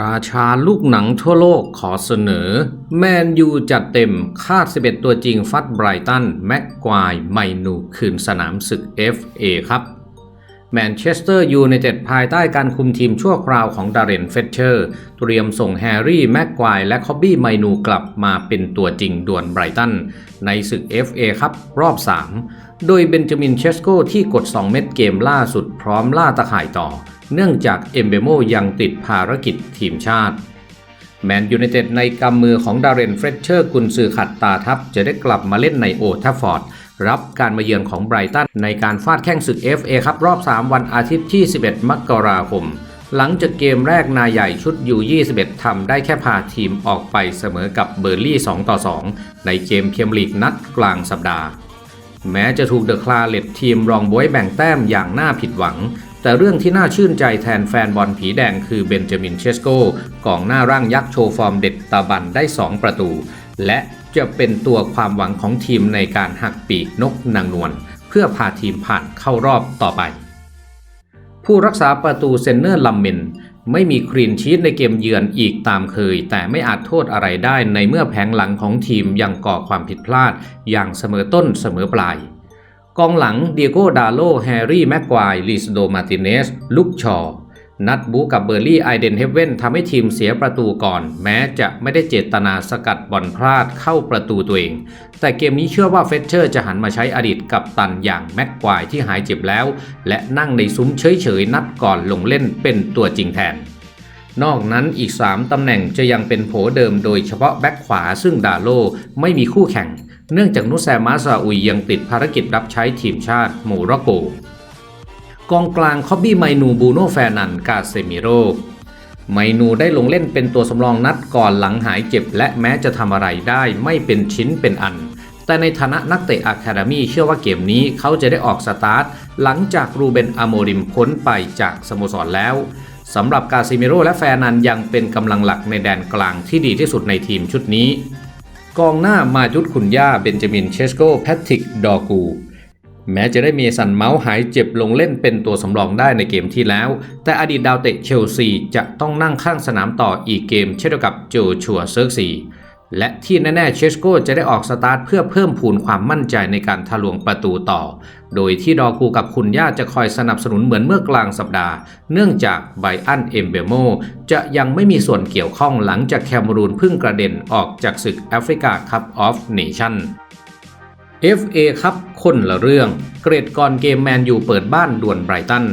ราชาลูกหนังทั่วโลกขอเสนอ แมนยูจัดเต็มคาด 11 ตัวจริงฟัดไบรตัน แม็กควาย ไมนู คืนสนามศึก FA ครับ แมนเชสเตอร์ยูไนเต็ดภายใต้การคุมทีมชั่วคราวของดาร์เรนเฟเชอร์ เตรียมส่งแฮร์รี่ แม็กควาย และคอบบี้ ไมนูกลับมาเป็นตัวจริงด่วนไบรตัน ในศึก FA ครับ รอบ 3 โดยเบนจามินเชสโกที่กด 2 เม็ดเกมล่าสุดพร้อมล่าตะข่ายต่อ เนื่องจากเอมเบโมยังติดภารกิจทีมชาติ แมนยูไนเต็ดในกำมือของดาร์เรนเฟรเชอร์กุนซือขัดตาทับจะได้กลับมาเล่นในโอทัฟฟอร์ด รับการมาเยือนของไบรตันในการฟาดแข้งศึก FA ครับรอบ 3 วันอาทิตย์ที่ 11 มกราคม หลังจากเกมแรกนายใหญ่ชุดยู21ทำได้แค่พาทีมออกไปเสมอกับเบอร์ลี่ 2 ต่อ 2 ในเกมเพียมลีกนัดกลางสัปดาห์แม้จะถูกเดอะคลาเลตทีมรองบวยแบ่งแต้มอย่างน่าผิดหวัง แต่เรื่องที่น่าชื่นใจแทนแฟนบอลผีแดงคือเบนจามินเชสโกกองหน้าร่างยักษ์โชว์ฟอร์มเด็ดตาบันได้ 2 ประตู และจะเป็นตัวความหวังของทีมในการหักปีกนกนางนวลเพื่อพาทีมผ่านเข้ารอบต่อไป ผู้รักษาประตูเซนเนอร์ลัมเมนไม่มีครีนชีตในเกมเยือนอีกตามเคย แต่ไม่อาจโทษอะไรได้ในเมื่อแผงหลังของทีมยังก่อความผิดพลาด อย่างเสมอต้นเสมอปลาย กองหลังเดียโกดาโลแฮร์รี่แม็กควายลิสโดมาติเนสลุกชอ นัดบูกับเบอร์ลี่ไอเดนเฮเว่นทำให้ทีมเสียประตูก่อน แม้จะไม่ได้เจตนาสกัดบอลพลาดเข้าประตูตัวเอง แต่เกมนี้เชื่อว่าเฟเชอร์จะหันมาใช้อดีตกับตันอย่างแม็กควายที่หายเจ็บแล้ว และนั่งในซุ้มเฉยๆนัดก่อนลงเล่นเป็นตัวจริงแทนนอกนั้นอีก 3 ตำแหน่งจะยังเป็นโผเดิมโดยเฉพาะแบ็คขวาซึ่งดาโลไม่มีคู่แข่ง เนื่องจากนุแซมาซาอุยยังติดภารกิจรับใช้ทีมชาติโมร็อกโก กองกลางคอบบี้ไมนูบูโนแฟนันกาเซมิโรไมนูได้ลงเล่นเป็นตัวสำรองนัดก่อนหลังหายเจ็บ และแม้จะทำอะไรได้ไม่เป็นชิ้นเป็นอัน แต่ในฐานะนักเตะอะคาเดมี่เชื่อว่าเกมนี้เขาจะได้ออกสตาร์ท หลังจากรูเบนอโมริมพ้นไปจากสโมสรแล้วสำหรับกาซิมิโรและแฟนันยังเป็นกำลังหลักในแดนกลางที่ดีที่สุดในทีมชุดนี้ กองหน้ามายุทธคุนย่าเบนจามินเชสโกแพทริกดอกู แม้จะได้มีสันเมาส์หายเจ็บลงเล่นเป็นตัวสำรองได้ในเกมที่แล้ว แต่อดีตดาวเตะเชลซีจะต้องนั่งข้างสนามต่ออีกเกมเช่นเดียวกับโจชัวเซิร์กซี และที่แน่ๆเชสโกจะได้ออกสตาร์ทเพื่อเพิ่มพูนความมั่นใจในการทะลวงประตูต่อ โดยที่ดอกูกับคุณย่าจะคอยสนับสนุนเหมือนเมื่อกลางสัปดาห์ เนื่องจากไบอันเอมเบโมจะยังไม่มีส่วนเกี่ยวข้องหลังจากแคมรูนพึ่งกระเด็นออกจากศึกแอฟริกาคัพออฟเนชั่น FA ครับคนละเรื่อง เกรดก่อนเกมแมนยูเปิดบ้านดวนไบรตัน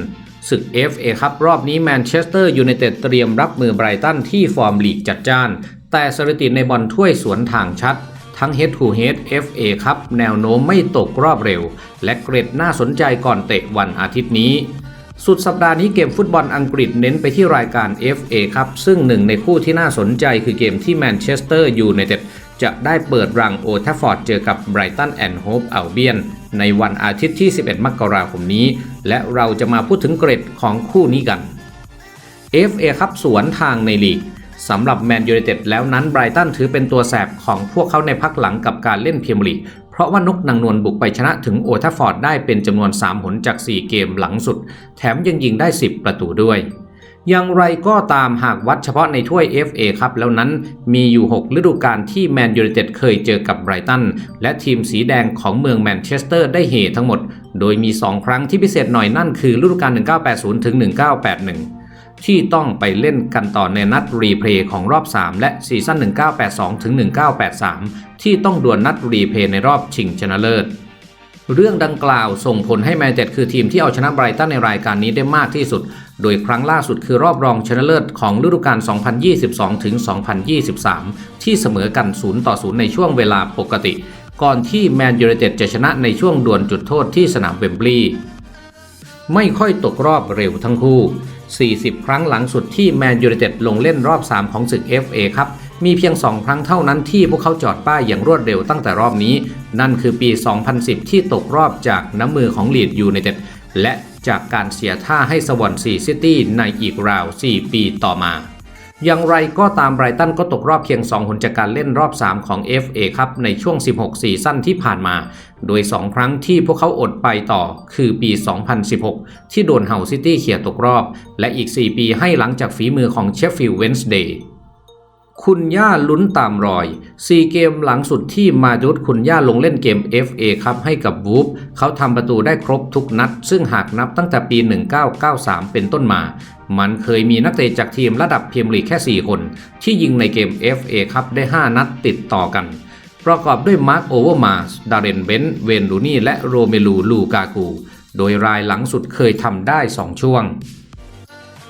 ศึก FA ครับรอบนี้แมนเชสเตอร์ยูไนเต็ดเตรียมรับมือไบรตันที่ฟอร์มลีกจัดจ้าน แต่สถิติในบอลถ้วยสวนทางชัด ทั้ง Head to Head FA ครับแนวโน้มไม่ตกรอบเร็ว และเกรดน่าสนใจก่อนเตะวันอาทิตย์นี้ สุดสัปดาห์นี้เกมฟุตบอลอังกฤษเน้นไปที่รายการ FA ครับซึ่งหนึ่งในคู่ที่น่าสนใจคือเกมที่แมนเชสเตอร์ยูไนเต็ดจะได้เปิดรังโอทัฟฟอร์ดเจอกับไบรตันแอนด์โฮปอัลเบียนในวันอาทิตย์ที่ 11 มกราคมนี้ และเราจะมาพูดถึงเกรดของคู่นี้กัน FA ครับสวนทางในลีก สำหรับแมนยูไนเต็ดแล้วนั้นไบรตันถือเป็นตัวแสบของพวกเขาในพักหลังกับการเล่นเมียร์ลีกเพราะว่านกนางนวลบุกไปชนะถึงโอทัฟฟอร์ดได้เป็นจำนวน 3 หนจาก 4 เกมหลังสุด แถมยังยิงได้ 10 ประตูด้วย อย่างไรก็ตามหากวัดเฉพาะในถ้วย FA ครับแล้วนั้นมีอยู่ 6 ฤดูกาลที่แมนยูไนเต็ดเคยเจอกับไบรตันและทีมสีแดงของเมืองแมนเชสเตอร์ได้เฮทั้งหมด โดยมี 2 ครั้งที่พิเศษหน่อยนั่นคือฤดูกาล1980ถึง1981 ที่ต้องไปเล่นกันต่อในนัดรีเพลย์ของรอบ 3 และซีซั่น 1982 ถึง 1983 ที่ต้องดวลนัดรีเพลย์ในรอบชิงชนะเลิศ เรื่องดังกล่าวส่งผลให้แมนเชสเตอร์คือทีมที่เอาชนะไบรตันในรายการนี้ได้มากที่สุด โดยครั้งล่าสุดคือรอบรองชนะเลิศของฤดูกาล 2022 ถึง 2023 ที่เสมอกัน 0 ต่อ 0 ในช่วงเวลาปกติ ก่อนที่แมนยูไนเต็ดจะชนะในช่วงดวลจุดโทษที่สนามเวมบลีย์ไม่ค่อยตกรอบเร็วทั้งคู่ 40 ครั้งหลังสุดที่แมนยูไนเต็ดลงเล่นรอบ 3 ของศึก FA ครับ มีเพียง 2 ครั้งเท่านั้นที่พวกเขาจอดป้ายอย่างรวดเร็วตั้งแต่รอบนี้ นั่นคือปี 2010 ที่ตกรอบจากน้ำมือของลีดยูไนเต็ดและจากการเสียท่าให้สวอนซีซิตี้ในอีกราว 4 ปีต่อมา อย่างไรก็ตามไบรตันก็ตกรอบเพียง 2 หนจากการเล่นรอบ 3 ของ FA ครับในช่วง 16 ซีซั่นที่ผ่านมา โดย 2 ครั้งที่พวกเขาอดไปต่อคือปี 2016 ที่โดนเฮาซิตี้เขี่ยตกรอบ และอีก 4 ปีให้หลังจากฝีมือของเชฟฟิลด์เวนส์เดย์ คุณย่าลุ้นตามรอย4เกมหลังสุดที่มาดุดคุณย่าลงเล่นเกม FA ครับให้กับวูฟเขาทำประตูได้ครบทุกนัด ซึ่งหากนับตั้งแต่ปี 1993 เป็นต้นมา มันเคยมีนักเตะจากทีมระดับพรีเมียร์ลีแค่ 4 คน ที่ยิงในเกม FA ครับได้ 5 นัดติดต่อกัน ประกอบด้วยมาร์คโอเวอร์มาสดาเรนเบนเวนรูนี่และโรเมลูลูกากูโดยรายหลังสุดเคยทำได้ 2 ช่วง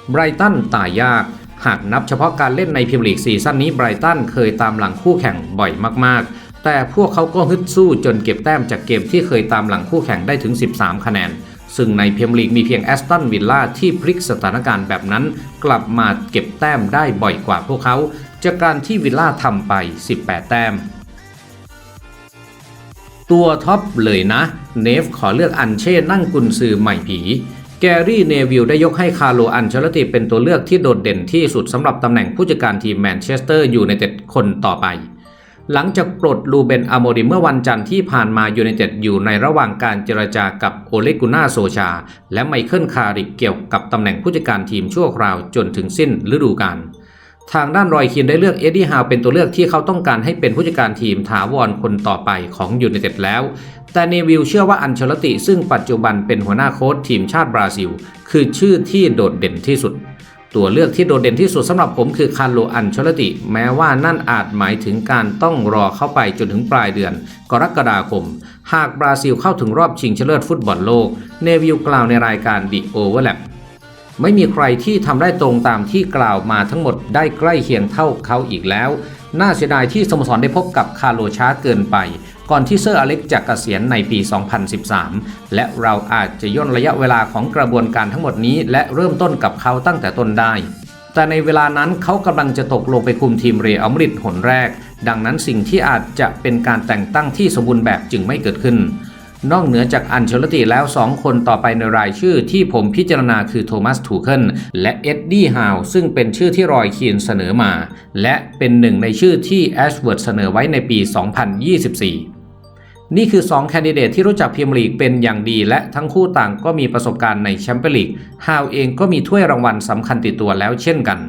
ไบรตันตายยาก หากนับเฉพาะการเล่นในพรีเมียร์ลีกซีซั่นนี้ไบรตันเคยตามหลังคู่แข่งบ่อยมากๆ แต่พวกเขาก็ฮึดสู้จนเก็บแต้มจากเกมที่เคยตามหลังคู่แข่งได้ถึง 13 คะแนน ซึ่งในพรีเมียร์ลีกมีเพียงแอสตันวิลล่าที่พลิกสถานการณ์แบบนั้น กลับมาเก็บแต้มได้บ่อยกว่าพวกเขาจากการที่วิลล่าทำไป 18 แต้ม ตัวท็อปเลยนะ เนฟขอเลือกอันเช่นั่งกุนซือใหม่ผี แกรี่เนวิลได้ยกให้คาร์โลอันเชลติเป็นตัวเลือกที่โดดเด่นที่สุดสำหรับตำแหน่งผู้จัดการทีมแมนเชสเตอร์อยู่ในเต็ดคนต่อไป หลังจากปลดลูเบนอโมดิเมื่อวันจันทร์ที่ผ่านมายูไนเต็ดอยู่ในระหว่างการเจรจากับโอเลกุน่าโซชา และไมเคิลคาริกเกี่ยวกับตำแหน่งผู้จัดการทีมชั่วคราวจนถึงสิ้นฤดูกาล ทางด้านรอยคีนได้เลือกเอ็ดดี้ฮาวเป็นตัวเลือกที่เขาต้องการให้เป็นผู้จัดการทีมถาวรคนต่อไปของยูไนเต็ดแล้ว แต่เนวิลเชื่อว่าอันเชลติ ซึ่งปัจจุบันเป็นหัวหน้าโค้ชทีมชาติบราซิล คือชื่อที่โดดเด่นที่สุด ตัวเลือกที่โดดเด่นที่สุดสำหรับผมคือคาร์โลอันเชลติ แม้ว่านั่นอาจหมายถึงการต้องรอเข้าไปจนถึงปลายเดือน กรกฎาคม หากบราซิลเข้าถึงรอบชิงชนะเลิศฟุตบอลโลก เนวิลกล่าวในรายการ The Overlap ไม่มีใครที่ทำได้ตรงตามที่กล่าวมาทั้งหมดได้ใกล้เคียงเท่าเขาอีกแล้ว น่าเสียดายที่สโมสรได้พบกับคาร์โลช้าเกินไป ก่อนที่เซอร์อเล็กจะเกษียณในปี 2013 และเราอาจจะย่นระยะเวลาของกระบวนการทั้งหมดนี้ และเริ่มต้นกับเขาตั้งแต่ต้นได้แต่ในเวลานั้นเขากำลังจะตกลงไปคุมทีมเรอัลมาดริดหนแรก ดังนั้นสิ่งที่อาจจะเป็นการแต่งตั้งที่สมบูรณ์แบบจึงไม่เกิดขึ้น นอกเหนือจากอันเชลติแล้ว 2 คนต่อไปในรายชื่อที่ผมพิจารณาคือโทมัสทูเคิลและเอ็ดดี้ฮาวซึ่งเป็นชื่อที่รอยคีนเสนอมา และเป็นหนึ่งในชื่อที่แอชเวิร์ดเสนอไว้ในปี 2024นี่คือ 2 แคนดิเดตที่รู้จักพรีเมียร์ลีกเป็นอย่างดี และทั้งคู่ต่างก็มีประสบการณ์ในแชมเปี้ยนลีกฮาวเองก็มีถ้วยรางวัลสำคัญติดตัวแล้วเช่นกัน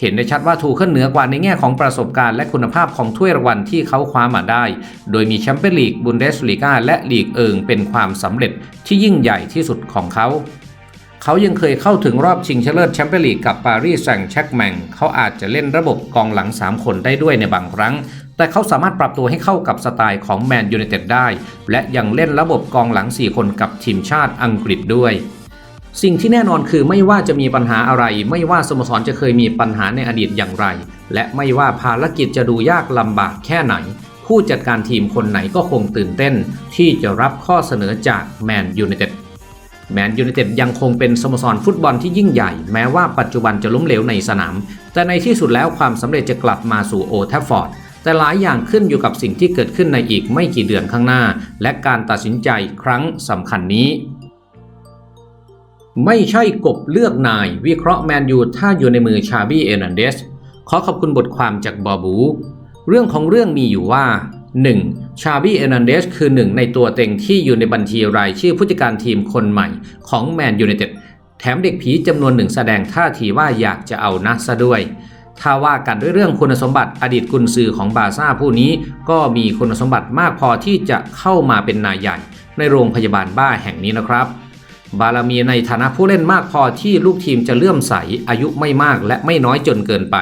เห็นได้ชัดว่าทูขึ้นเหนือกว่าในแง่ของประสบการณ์และคุณภาพของถ้วยรางวัลที่เขาคว้ามาได้ โดยมีแชมเปี้ยนลีก บุนเดสลีกาและลีกเอิงเป็นความสำเร็จที่ยิ่งใหญ่ที่สุดของเขา เขายังเคยเข้าถึงรอบชิงชนะเลิศแชมเปี้ยนลีกกับปารีสแซงต์แชร์กแมงเขาอาจจะเล่นระบบกองหลัง 3 คนได้ด้วยในบางครั้ง แต่เขาสามารถปรับตัวให้เข้ากับสไตล์ของแมนยูไนเต็ดได้ และยังเล่นระบบกองหลัง 4 คนกับทีมชาติอังกฤษด้วย สิ่งที่แน่นอนคือไม่ว่าจะมีปัญหาอะไร ไม่ว่าสโมสรจะเคยมีปัญหาในอดีตอย่างไร และไม่ว่าภารกิจจะดูยากลำบากแค่ไหน ผู้จัดการทีมคนไหนก็คงตื่นเต้น ที่จะรับข้อเสนอจากแมนยูไนเต็ดแมนยูไนเต็ดยังคงเป็นสโมสรฟุตบอลที่ยิ่งใหญ่ แม้ว่าปัจจุบันจะล้มเหลวในสนาม แต่ในที่สุดแล้วความสำเร็จจะกลับมาสู่โอแทฟฟอร์ดแต่หลายอย่างขึ้นอยู่กับสิ่งที่เกิดขึ้นในอีกไม่กี่เดือนข้างหน้า และการตัดสินใจครั้งสำคัญนี้ ไม่ใช่กบเลือกนาย วิเคราะห์แมนยูถ้าอยู่ในมือชาบี้เอร์นันเดส ขอขอบคุณบทความจากบอบู เรื่องของเรื่องมีอยู่ว่า 1. ชาบี้เอร์นันเดสคือหนึ่งในตัวเต็งที่อยู่ในบัญชีรายชื่อผู้จัดการทีมคนใหม่ของแมนยูไนเต็ดแถมเด็กผีจำนวนหนึ่งแสดงท่าทีว่าอยากจะเอานะซะด้วย ถ้าว่ากันด้วยเรื่องคุณสมบัติอดีตกุนซือของบาซ่าผู้นี้ ก็มีคุณสมบัติมากพอที่จะเข้ามาเป็นนายใหญ่ในโรงพยาบาลบ้าแห่งนี้นะครับ บารมีในฐานะผู้เล่นมากพอที่ลูกทีมจะเลื่อมใส อายุไม่มากและไม่น้อยจนเกินไป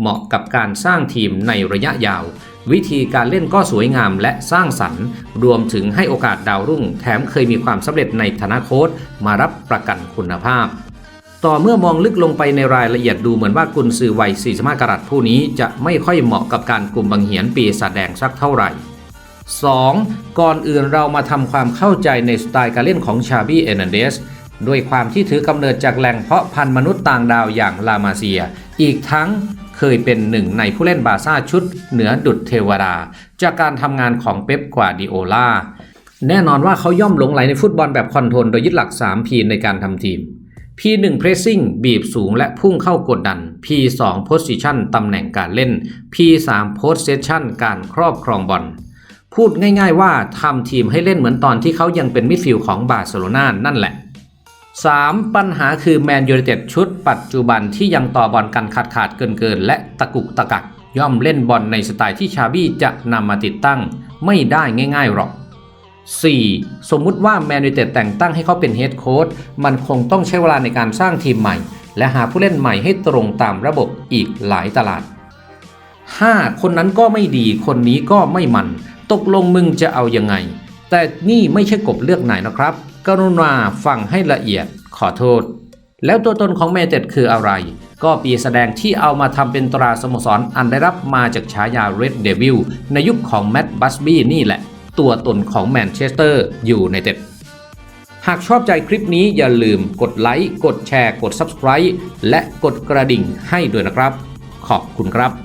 เหมาะกับการสร้างทีมในระยะยาว วิธีการเล่นก็สวยงามและสร้างสรรค์ รวมถึงให้โอกาสดาวรุ่ง แถมเคยมีความสำเร็จในฐานะโค้ชมารับประกันคุณภาพ ต่อเมื่อมองลึกลงไปในรายละเอียดดูเหมือนว่ากุนซือวัย45กรัตผู้นี้จะไม่ค่อยเหมาะกับการกลุ่มบังเหียนปีศาจแดงสักเท่าไหร่ 2. ก่อนอื่นเรามาทำความเข้าใจในสไตล์การเล่นของชาบี้เอร์นันเดสด้วยความที่ถือกำเนิดจากแหล่งเพาะพันธุ์มนุษย์ต่างดาวอย่างลามาเซีย อีกทั้งเคยเป็นหนึ่งในผู้เล่นบาซ่าชุดเหนือดุดเทวดาจากการทำงานของเป๊ปกวาดิโอลาแน่นอนว่าเขาย่อมหลงไหลในฟุตบอลแบบคอนโทรลโดยยึดหลัก 3P ในการทำทีม P1 Pressing บีบสูงและพุ่งเข้ากดดัน P2 Position ตำแหน่งการเล่น P3 Possession การครอบครองบอล พูดง่ายๆว่าทำทีมให้เล่นเหมือนตอนที่เขายังเป็นมิดฟิลด์ของบาร์เซโลนานั่นแหละ 3. ปัญหาคือแมนยู i นเต็ดชุดปัจจุบันที่ยังต่อบอลกันขาดขาดๆเกินเกินๆและตะกุกตะกัก ย่อมเล่นบอลในสไตล์ที่ชาบี้จะนำมาติดตั้ง ไม่ได้ง่ายๆหรอก 4. สมมุติว่าแมนยู i นเต็ดแต่งตั้งให้เขาเป็นเฮดโค้ชมันคงต้องใช้เวลาในการสร้างทีมใหม่ และหาผู้เล่นใหม่ให้ตรงตามระบบอีกหลายตลาด 5. คนนั้นก็ไม่ดีคนนี้ก็ไม่มัน ตกลงมึงจะเอายังไง แต่นี่ไม่ใช่กบเลือกไหนนะครับ กรุณาฟังให้ละเอียดขอโทษ แล้วตัวตนของแมเต็ดคืออะไร ก็ปีแสดงที่เอามาทำเป็นตราสโมสรอันได้รับมาจากฉายา Red Devil ในยุคของแมตต์บัสบี้นี่แหละ ตัวตนของแมนเชสเตอร์อยู่ในเต็ดหากชอบใจคลิปนี้อย่าลืมกดไลค์ กดแชร์ กด Subscribe และกดกระดิ่งให้ด้วยนะครับ ขอบคุณครับ